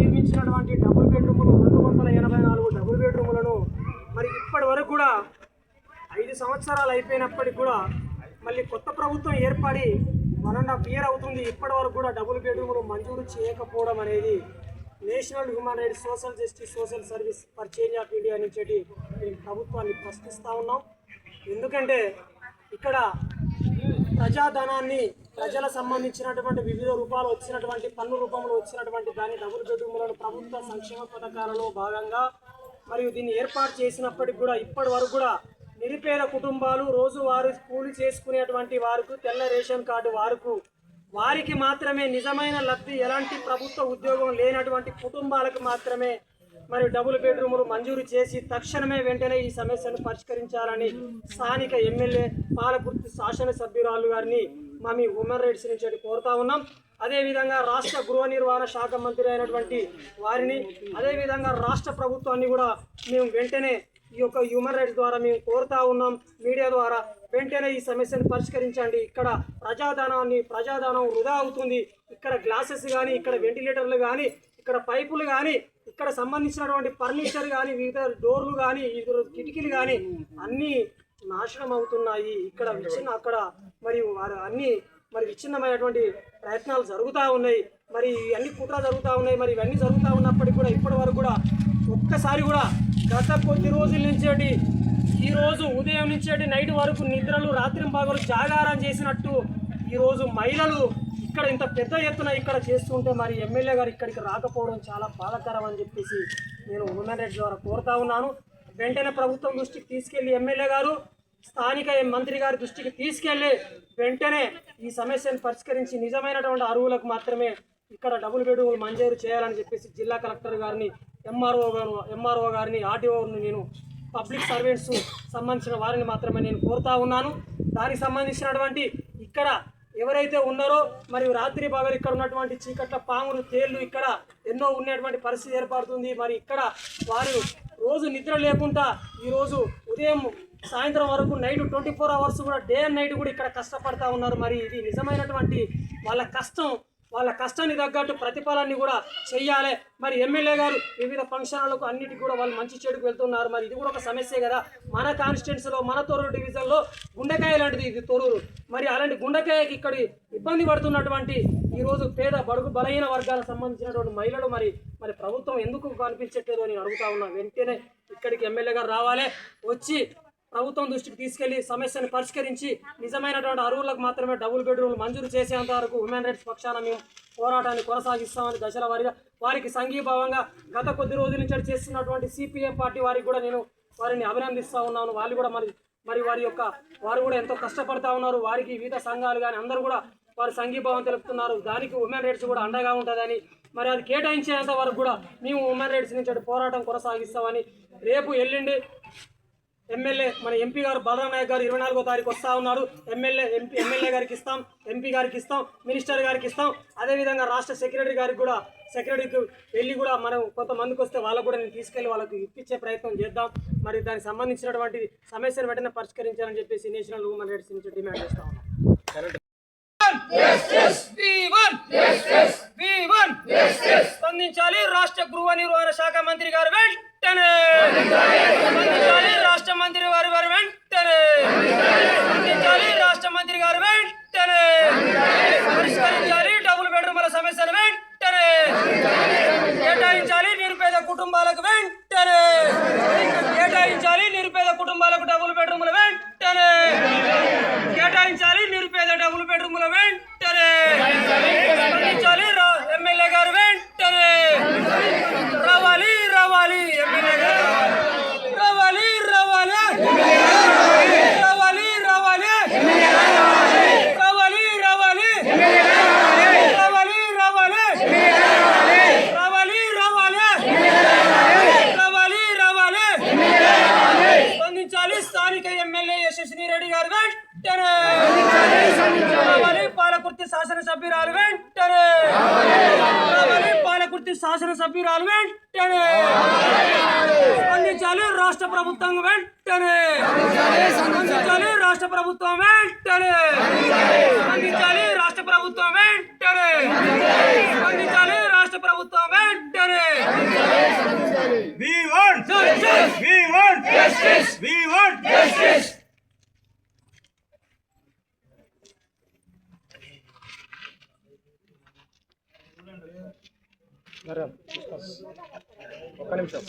నిర్మించినటువంటి డబుల్ బెడ్రూములు రెండు వందల ఎనభై నాలుగు డబుల్ బెడ్రూములను మరి ఇప్పటి వరకు కూడా ఐదు సంవత్సరాలు అయిపోయినప్పటికీ కూడా మళ్ళీ కొత్త ప్రభుత్వం ఏర్పడి వన్ అండ్ హాఫ్ ఇయర్ అవుతుంది. ఇప్పటి వరకు కూడా డబుల్ బెడ్రూములు మంజూరు చేయకపోవడం అనేది national human rights social justice social service for change of India నుంచి మేము ప్రభుత్వాన్ని ప్రశ్నిస్తూ ఉన్నాం. ఎందుకంటే ఇక్కడ ప్రజాధనాన్ని ప్రజల సంబంధించినటువంటి వివిధ రూపాలు వచ్చినటువంటి పన్ను రూపంలో వచ్చినటువంటి దాని డబుల్ బెడ్రూమ్లను ప్రభుత్వ సంక్షేమ పథకాలలో భాగంగా మరియు దీన్ని ఏర్పాటు చేసినప్పటికి కూడా ఇప్పటి వరకు కూడా నిరుపేద కుటుంబాలు రోజువారీ కూలి చేసుకునేటువంటి వారికి తెల్ల రేషన్ కార్డు వారికి వారికి మాత్రమే నిజమైన లబ్ధి ఎలాంటి ప్రభుత్వ ఉద్యోగం లేనటువంటి కుటుంబాలకు మాత్రమే మరి డబుల్ బెడ్రూములు మంజూరు చేసి తక్షణమే వెంటనే ఈ సమస్యను పరిష్కరించాలని స్థానిక ఎమ్మెల్యే పాలకుర్తి శాసనసభ్యురాలు గారిని మా ఉమెన్ రైట్స్ నుంచి కోరుతా ఉన్నాం. అదేవిధంగా రాష్ట్ర గృహ నిర్వహణ శాఖ మంత్రి అయినటువంటి వారిని అదేవిధంగా రాష్ట్ర ప్రభుత్వాన్ని కూడా మేము వెంటనే ఈ యొక్క హ్యూమన్ రైట్స్ ద్వారా మేము కోరుతా ఉన్నాం. మీడియా ద్వారా వెంటనే ఈ సమస్యను పరిష్కరించండి. ఇక్కడ ప్రజాధనాన్ని ప్రజాధనం వృధా అవుతుంది. ఇక్కడ గ్లాసెస్ కానీ ఇక్కడ వెంటిలేటర్లు కానీ ఇక్కడ పైపులు కానీ ఇక్కడ సంబంధించినటువంటి ఫర్నిచర్ కానీ వివిధ డోర్లు కానీ వివిధ కిటికీలు కానీ అన్నీ నాశనం అవుతున్నాయి. ఇక్కడ విచ్ఛిన్న అక్కడ మరియు వారు అన్ని మరి విచ్ఛిన్నమైనటువంటి ప్రయత్నాలు జరుగుతూ ఉన్నాయి. మరి అన్ని కుట్ర జరుగుతూ ఉన్నాయి. మరి ఇవన్నీ జరుగుతూ ఉన్నప్పటికీ కూడా ఇప్పటి వరకు కూడా ఒక్కసారి కూడా గత కొద్ది రోజుల నుంచేటి ఈరోజు ఉదయం నుంచేటి నైట్ వరకు నిద్రలు రాత్రి పగలు జాగారం చేసినట్టు ఈరోజు మహిళలు ఇక్కడ ఇంత పెద్ద ఎత్తున ఇక్కడ చేస్తుంటే మరి ఎమ్మెల్యే గారు ఇక్కడికి రాకపోవడం చాలా బాధకరం అని చెప్పేసి నేను ఉమెన్ రెడ్డి ద్వారా కోరుతా ఉన్నాను. వెంటనే ప్రభుత్వం దృష్టికి తీసుకెళ్ళి ఎమ్మెల్యే గారు స్థానిక మంత్రి గారి దృష్టికి తీసుకెళ్ళి వెంటనే ఈ సమస్యను పరిష్కరించి నిజమైనటువంటి అరువులకు మాత్రమే ఇక్కడ డబుల్ బెడ్రూములు మంజూరు చేయాలని చెప్పేసి జిల్లా కలెక్టర్ గారిని ఎంఆర్ఓ గారు ఎంఆర్ఓ గారిని ఆర్టీఓని నేను పబ్లిక్ సర్వెంట్స్ సంబంధించిన వారిని మాత్రమే నేను కోరుతా ఉన్నాను. దానికి సంబంధించినటువంటి ఇక్కడ ఎవరైతే ఉన్నారో మరియు రాత్రి పగలు ఇక్కడ ఉన్నటువంటి చీకట్ల పాములు తేళ్ళు ఇక్కడ ఎన్నో ఉన్నటువంటి పరిస్థితి ఏర్పడుతుంది. మరి ఇక్కడ వారు రోజు నిద్ర లేకుండా ఈరోజు ఉదయం సాయంత్రం వరకు నైట్ ట్వంటీ ఫోర్ అవర్స్ కూడా డే అండ్ నైట్ కూడా ఇక్కడ కష్టపడతా ఉన్నారు. మరి ఇది నిజమైనటువంటి వాళ్ళ కష్టం. వాళ్ళ కష్టాన్ని తగ్గట్టు ప్రతిఫలాన్ని కూడా చెయ్యాలి. మరి ఎమ్మెల్యే గారు వివిధ ఫంక్షన్లకు అన్నిటికీ కూడా వాళ్ళు మంచి చెడుకు వెళ్తున్నారు. మరి ఇది కూడా ఒక సమస్యే కదా. మన కాన్స్టిట్యున్సీలో మన తొరూరు డివిజన్లో గుండెకాయ లాంటిది ఇది తొరూరు. మరి అలాంటి గుండెకాయకి ఇక్కడ ఇబ్బంది పడుతున్నటువంటి ఈరోజు పేద బడుగు బలహీన వర్గాలకు సంబంధించినటువంటి మహిళలు మరి మరి ప్రభుత్వం ఎందుకు కనిపించట్లేదు అని అడుగుతా ఉన్నా. వెంటనే ఇక్కడికి ఎమ్మెల్యే గారు రావాలి. వచ్చి ప్రభుత్వం దృష్టికి తీసుకెళ్ళి సమస్యను పరిష్కరించి నిజమైనటువంటి అరువులకు మాత్రమే డబుల్ బెడ్రూమ్లు మంజూరు చేసేంత వరకు ఉమెన్ రైట్స్ పక్షాన మేము పోరాటాన్ని కొనసాగిస్తామని దశల వారిగా వారికి సంఘీభావంగా గత కొద్ది రోజుల నుంచి చేస్తున్నటువంటి సిపిఎం పార్టీ వారికి కూడా నేను వారిని అభినందిస్తూ ఉన్నాను. వాళ్ళు కూడా మరి మరి వారి యొక్క వారు కూడా ఎంతో కష్టపడతా ఉన్నారు. వారికి వివిధ సంఘాలు కానీ అందరూ కూడా వారు సంఘీభావం తెలుపుతున్నారు. దానికి ఉమెన్ రైట్స్ కూడా అండగా ఉంటుందని మరి అది కేటాయించేంత వరకు కూడా మేము ఉమెన్ రైట్స్ నుంచి పోరాటం కొనసాగిస్తామని రేపు ఎల్లుండి ఎమ్మెల్యే మన ఎంపీ గారు బలరాం నాయక్ గారు ఇరవై నాలుగో తారీఖు వస్తా ఉన్నారు ఎమ్మెల్యే ఎంపీ ఎమ్మెల్యే గారికి ఇస్తాం ఎంపీ గారికి ఇస్తాం మినిస్టర్ గారికి ఇస్తాం. అదేవిధంగా రాష్ట్ర సెక్రటరీ గారికి కూడా సెక్రటరీకి వెళ్ళి కూడా మనం కొంతమందికి వస్తే వాళ్ళకు కూడా నేను తీసుకెళ్ళి వాళ్ళకి ఇప్పించే ప్రయత్నం చేద్దాం. మరి దానికి సంబంధించినటువంటి సమస్యను వెంటనే పరిష్కరించాలని చెప్పేసి నేషనల్ హ్యూమన్ రైట్స్ నుంచి డిమాండ్ చేస్తా ఉన్నాం. స్పందించాలి. రాష్ట్ర గృహ నిర్వహణ శాఖ మంత్రి గారు వెంటనే స్పందించాలి రాష్ట్ర మంత్రి వారి వారు వెంటనే స్పందించాలి రాష్ట్ర మంత్రి గారు వెంటనే పరిష్కరించాలి డబుల్ బెడ్రూమ్ల సమస్యను వెంటనే కేటాయించాలి నిరుపేద కుటుంబాలకు వెంటనే కేటాయించాలి నిరుపేద కుటుంబాలకు డబుల్ బెడ్రూమ్ల వెంటనే కేటాయించాలి నిరుపేద డబుల్ బెడ్రూమ్ల వెంటనే శాసనసభ్యురాలు వెంటనే! పాలకుర్తి శాసనసభ్యురాలు వెంటనే! స్పందించాలి రాష్ట్ర ప్రభుత్వం వెంటనే! స్పందించాలి రాష్ట్ర ప్రభుత్వం వెంటనే! స్పందించాలి రాష్ట్ర ప్రభుత్వం వెంటనే! స్పందించాలి రాష్ట్ర ప్రభుత్వం వెంటనే! We want! Justice. We want! Justice. We want! Justice. ఒక్క నిమిషం.